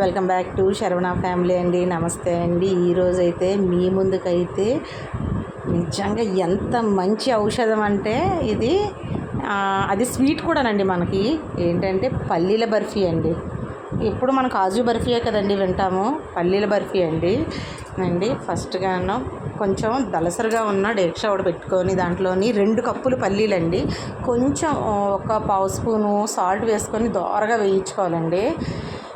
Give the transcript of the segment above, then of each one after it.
Welcome back to Saravana family అండి. నమస్తే అండి. ఈరోజైతే మీ ముందుకైతే నిజంగా ఎంత మంచి ఔషధం అంటే ఇది అది స్వీట్ కూడానండి మనకి. ఏంటంటే పల్లీల బర్ఫీ అండి. ఇప్పుడు మనం కాజు బర్ఫీయే కదండి వింటాము. పల్లీల బర్ఫీ అండి. అండి ఫస్ట్గాను కొంచెం దలసరిగా ఉన్న డేక్ష ఒకటి పెట్టుకొని దాంట్లోని రెండు కప్పులు పల్లీలండి. కొంచెం ఒక పావు స్పూను సాల్ట్ వేసుకొని దోరగా వేయించుకోవాలండి.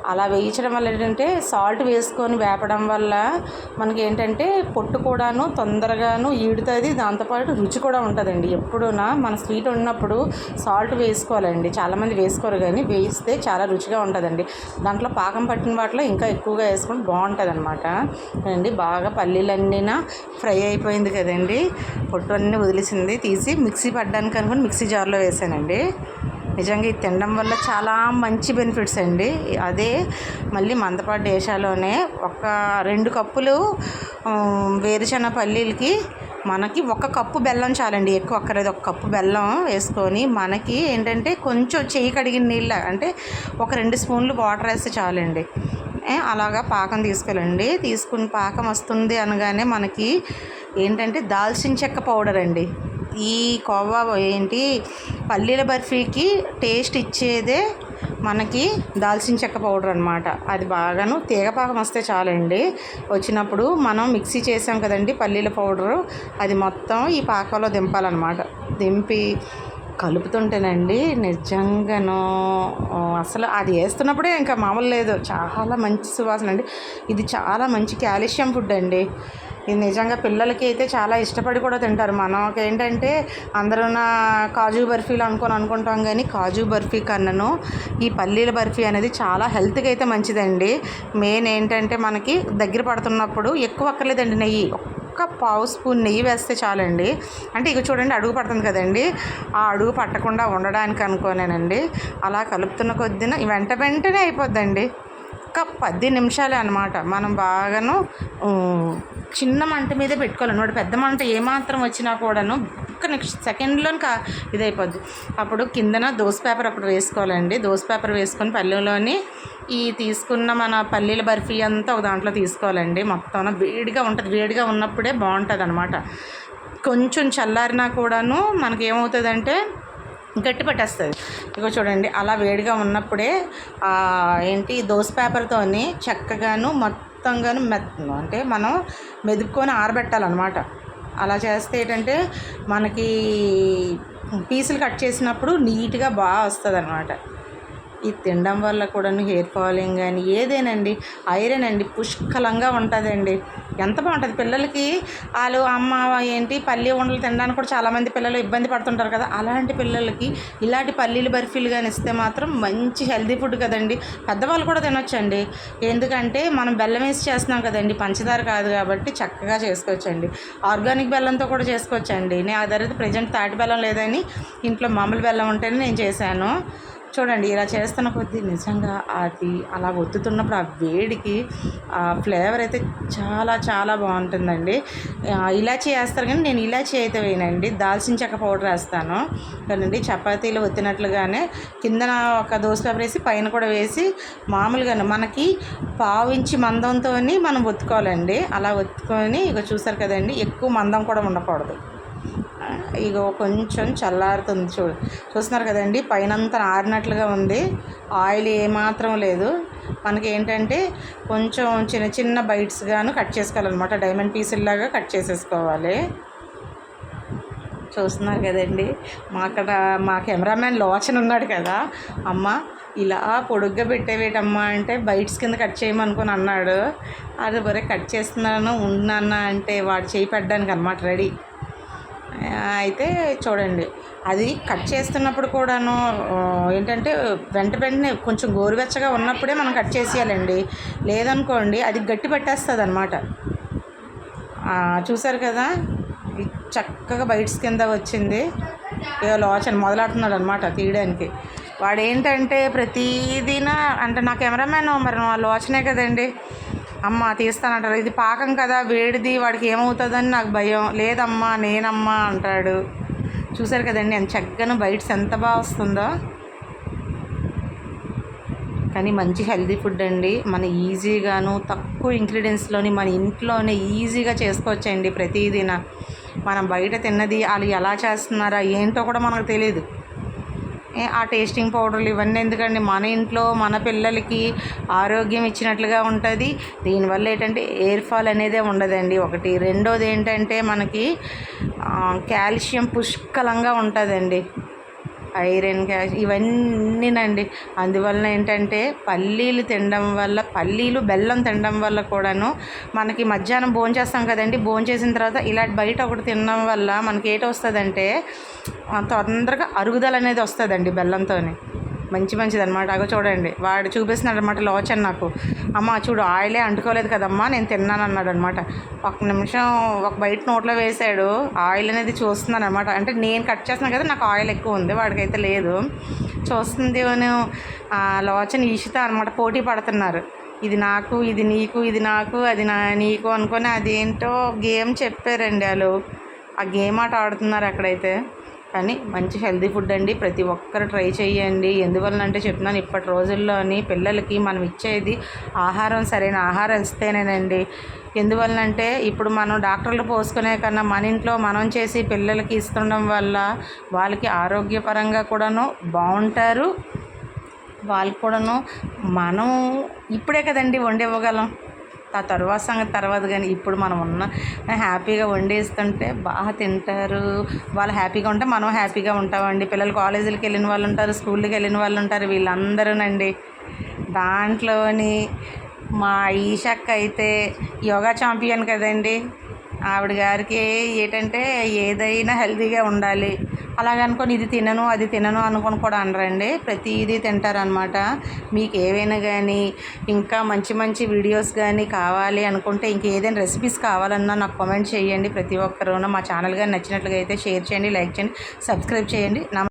అలా వేయించడం వల్ల ఏంటంటే సాల్ట్ వేసుకొని వేపడం వల్ల మనకి ఏంటంటే పొట్టు కూడాను తొందరగాను ఈడుతుంది. దాంతోపాటు రుచి కూడా ఉంటుందండి. ఎప్పుడునా మన స్వీట్ ఉన్నప్పుడు సాల్ట్ వేసుకోవాలండి. చాలామంది వేసుకోరు కానీ వేయిస్తే చాలా రుచిగా ఉంటుందండి. దాంట్లో పాకం పట్టిన వాటిలో ఇంకా ఎక్కువగా వేసుకుంటే బాగుంటుంది అనమాట అండి బాగా పల్లీలన్నీనా ఫ్రై అయిపోయింది కదండి. పొట్టు అన్నీ వదిలేసింది. తీసి మిక్సీ పడ్డానికి అనుకుని మిక్సీ జార్లో వేసానండి. నిజంగా ఇది తినడం వల్ల చాలా మంచి బెనిఫిట్స్ అండి. అదే మళ్ళీ మందపాటి దేశాలోనే ఒక రెండు కప్పులు వేరుశన పల్లీలకి మనకి ఒక కప్పు బెల్లం చాలండి. ఎక్కువ అక్కర్లేదు. ఒక కప్పు బెల్లం వేసుకొని మనకి ఏంటంటే కొంచెం చేయి కడిగిన నీళ్ళ అంటే ఒక రెండు స్పూన్లు వాటర్ వేస్తే చాలండి. అలాగా పాకం తీసుకెళ్ళండి. తీసుకుని పాకం వస్తుంది అనగానే మనకి ఏంటంటే దాల్చిన చెక్క పౌడర్ అండి. ఈ కోవా ఏంటి పల్లీల బర్ఫీకి టేస్ట్ ఇచ్చేదే మనకి దాల్చిన చెక్క పౌడర్ అనమాట అది బాగాను తీగపాకం వస్తే చాలండి. వచ్చినప్పుడు మనం మిక్సీ చేసాం కదండి పల్లీల పౌడరు అది మొత్తం ఈ పాకంలో దింపాలన్నమాట. దింపి కలుపుతుంటేనండి నిజంగాను అసలు అది వేస్తున్నప్పుడే ఇంకా మామూలు లేదు. చాలా మంచి సువాసన అండి. ఇది చాలా మంచి కాల్షియం ఫుడ్ అండి. ఇది నిజంగా పిల్లలకి అయితే చాలా ఇష్టపడి కూడా తింటారు. మనకి ఏంటంటే అందరూ నా కాజు బర్ఫీలు అనుకొని అనుకుంటాం కానీ కాజు బర్ఫీ కన్నాను ఈ పల్లీల బర్ఫీ అనేది చాలా హెల్త్కి అయితే మంచిదండి. మెయిన్ ఏంటంటే మనకి దగ్గర పడుతున్నప్పుడు ఎక్కువ అక్కర్లేదండి నెయ్యి. ఒక్క పావు స్పూన్ నెయ్యి వేస్తే చాలండి. అంటే ఇక చూడండి అడుగు పడుతుంది కదండి. ఆ అడుగు పట్టకుండా ఉండడానికి అనుకోనేనండి. అలా కలుపుతున్న కొద్దిన వెంట వెంటనే అయిపోద్దండి. ఒక పది నిమిషాలే అనమాట మనం బాగాను చిన్న మంట మీద పెట్టుకోవాలి. పెద్ద మంట ఏమాత్రం వచ్చినా కూడాను ఒక్క నెక్స్ట్ సెకండ్లో కా ఇదైపోద్ది. అప్పుడు కిందన దోస పేపర్ అప్పుడు వేసుకోవాలండి. దోస పేపర్ వేసుకొని పల్లెలోని ఈ తీసుకున్న మన పల్లీల బర్ఫీ అంతా ఒక దాంట్లో తీసుకోవాలండి. మొత్తం వేడిగా ఉంటుంది. వేడిగా ఉన్నప్పుడే బాగుంటుంది అనమాట కొంచెం చల్లారినా కూడాను మనకి ఏమవుతుందంటే గట్టి పట్టేస్తుంది. ఇగో చూడండి అలా వేడిగా ఉన్నప్పుడే ఏంటి దోస పేపర్తోని చక్కగాను మొత్తంగాను మెత్ అంటే మనం మెదుపుకొని ఆరబెట్టాలన్నమాట. అలా చేస్తే ఏంటంటే మనకి పీసులు కట్ చేసినప్పుడు నీట్గా బాగా వస్తుంది అనమాట ఇది తినడం వల్ల కూడా హెయిర్ ఫాలింగ్ కానీ ఏదేనండి ఐరన్ అండి పుష్కలంగా ఉంటుందండి. ఎంత బాగుంటుంది. పిల్లలకి వాళ్ళు అమ్మ ఏంటి పల్లీ ఉండలు తినడానికి కూడా చాలామంది పిల్లలు ఇబ్బంది పడుతుంటారు కదా. అలాంటి పిల్లలకి ఇలాంటి పల్లీలు బర్ఫీలు కానీ ఇస్తే మాత్రం మంచి హెల్తీ ఫుడ్ కదండి. పెద్దవాళ్ళు కూడా తినొచ్చండి. ఎందుకంటే మనం బెల్లం వేసి చేస్తున్నాం కదండి. పంచదార కాదు కాబట్టి చక్కగా చేసుకోవచ్చండి. ఆర్గానిక్ బెల్లంతో కూడా చేసుకోవచ్చండి. నేను ఆ తర్వాత ప్రజెంట్ తాటి బెల్లం లేదని ఇంట్లో మామూలు బెల్లం ఉంటేనే నేను చేశాను. చూడండి ఇలా చేస్తున్న కొద్దీ నిజంగా అది అలా ఒత్తుతున్నప్పుడు ఆ వేడికి ఆ ఫ్లేవర్ అయితే చాలా చాలా బాగుంటుందండి. ఇలాచీ వేస్తారు కానీ నేను ఇలాచీ అయితే వేయనండి. దాల్చిన చెక్క పౌడర్ వేస్తాను. కదండి చపాతీలు ఒత్తినట్లుగానే కిందన ఒక దోశ పేపర్ వేసి పైన కూడా వేసి మామూలుగానే మనకి పావించి మందంతో మనం ఒత్తుకోవాలండి. అలా ఒత్తుకొని ఇక చూసారు కదండి ఎక్కువ మందం కూడా ఉండకూడదు. ఇగో కొంచెం చల్లారుతుంది చూ చూస్తున్నారు కదండి పైనంతా ఆరినట్లుగా ఉంది. ఆయిల్ ఏమాత్రం లేదు. మనకి ఏంటంటే కొంచెం చిన్న చిన్న బైట్స్గాను కట్ చేసుకోవాలన్నమాట. డైమండ్ పీసుల్లాగా కట్ చేసేసుకోవాలి. చూస్తున్నారు కదండి మా అక్కడ మా కెమెరామ్యాన్ లోచన ఉన్నాడు కదా. అమ్మ ఇలా పొడుగ్గా పెట్టేవేటమ్మా అంటే బైట్స్ కింద కట్ చేయమనుకుని అన్నాడు. అది బరే కట్ చేస్తున్నాను ఉన్నానా అంటే వాడు చేయి పెట్టడానికి అనమాట రెడీ. అయితే చూడండి. అది కట్ చేస్తున్నప్పుడు కూడాను ఏంటంటే వెంట వెంటనే కొంచెం గోరువెచ్చగా ఉన్నప్పుడే మనం కట్ చేసేయాలండి. లేదనుకోండి అది గట్టి పట్టేస్తుంది అనమాట చూసారు కదా? చక్కగా బైట్స్ కింద వచ్చింది. ఏదో లోచన మొదలాడుతున్నాడు అనమాట తీయడానికి. వాడు ఏంటంటే ప్రతిదీన అంటే నా కెమెరామ్యాన్ మరి లోచనే కదండి. అమ్మ తీస్తానంటారు. ఇది పాకం కదా వేడిది వాడికి ఏమవుతుందని నాకు భయం. లేదమ్మా నేనమ్మా అంటాడు. చూసారు కదండి ఎంత చక్కగా బైట్స్ ఎంత బాగా వస్తుందో. కానీ మంచి హెల్తీ ఫుడ్ అండి. మన ఈజీగాను తక్కువ ఇంగ్రీడియంట్స్లోని మన ఇంట్లోనే ఈజీగా చేసుకోవచ్చండి ప్రతిదీన. మనం బయట తిన్నది వాళ్ళు ఎలా చేస్తున్నారా ఏంటో కూడా మనకు తెలియదు. ఆ టేస్టింగ్ పౌడర్లు ఇవన్నీ ఎందుకండి? మన ఇంట్లో మన పిల్లలకి ఆరోగ్యం ఇచ్చినట్లుగా ఉంటుంది. దీనివల్ల ఏంటంటే ఎయిర్ ఫాల్ అనేదే ఉండదండి. ఒకటి. రెండోది ఏంటంటే మనకి కాల్షియం పుష్కలంగా ఉంటుందండి. ఐరన్ క్యాష్ ఇవన్నీనండి. అందువలన ఏంటంటే పల్లీలు తినడం వల్ల పల్లీలు బెల్లం తినడం వల్ల కూడాను మనకి మధ్యాహ్నం భోజనం చేస్తాం కదండి. భోజనం చేసిన తర్వాత ఇలా బయట ఒకటి తినడం వల్ల మనకి ఏటొస్తుందంటే వస్తుందంటే తొందరగా అరుగుదల అనేది వస్తుందండి బెల్లంతోని. మంచి మంచిది అనమాట అగో చూడండి వాడు చూపిస్తున్నాడు అనమాట లోచన్ నాకు. అమ్మ చూడు ఆయిలే అంటుకోలేదు కదమ్మా నేను తిన్నాను అన్నాడు అనమాట ఒక నిమిషం ఒక బయట నోట్లో వేసాడు ఆయిల్ అనేది చూస్తున్నాను అనమాట అంటే నేను కట్ చేస్తున్నాను కదా నాకు ఆయిల్ ఎక్కువ ఉంది వాడికైతే లేదు. చూస్తుంది లోచన్ ఈషిత అనమాట పోటీ పడుతున్నారు. ఇది నాకు ఇది నీకు ఇది నాకు అది నా నీకు అనుకొని అదేంటో గేమ్ చెప్పారండి వాళ్ళు. ఆ గేమ్ ఆట ఆడుతున్నారు అక్కడైతే. కానీ మంచి హెల్తీ ఫుడ్ అండి. ప్రతి ఒక్కరు ట్రై చేయండి. ఎందువలన అంటే చెప్తున్నాను ఇప్పటి రోజుల్లోని పిల్లలకి మనం ఇచ్చేది ఆహారం సరైన ఆహారం ఇస్తేనేనండి. ఎందువలనంటే ఇప్పుడు మనం డాక్టర్లు పోసుకునే కన్నా మన ఇంట్లో మనం చేసి పిల్లలకి ఇస్తుండడం వల్ల వాళ్ళకి ఆరోగ్యపరంగా కూడాను బాగుంటారు. వాళ్ళకి కూడాను మనం ఇప్పుడే కదండి వండి ఇవ్వగలం. ఆ తర్వాత సంగతి తర్వాత కానీ ఇప్పుడు మనం ఉన్న హ్యాపీగా వండేస్తుంటే బాగా తింటారు. వాళ్ళు హ్యాపీగా ఉంటే మనం హ్యాపీగా ఉంటామండి. పిల్లలు కాలేజీలకు వెళ్ళిన వాళ్ళు ఉంటారు స్కూల్కి వెళ్ళిన వాళ్ళు ఉంటారు వీళ్ళందరూనండి. దాంట్లోని మా ఈషక్ అయితే యోగా ఛాంపియన్ కదండి. ఆవిడ గారికి ఏంటంటే ఏదైనా హెల్తీగా ఉండాలి. అలాగనుకొని ఇది తినను అది తినను అనుకొని కూడా అనరండి. ప్రతిదీ తింటారనమాట. మీకు ఏవైనా కానీ ఇంకా మంచి మంచి వీడియోస్ కానీ కావాలి అనుకుంటే ఇంకేదైనా రెసిపీస్ కావాలన్నా నాకు కామెంట్ చేయండి. ప్రతి ఒక్కరూ మా ఛానల్ కానీ నచ్చినట్లుగా అయితే షేర్ చేయండి లైక్ చేయండి సబ్స్క్రైబ్ చేయండి. నమ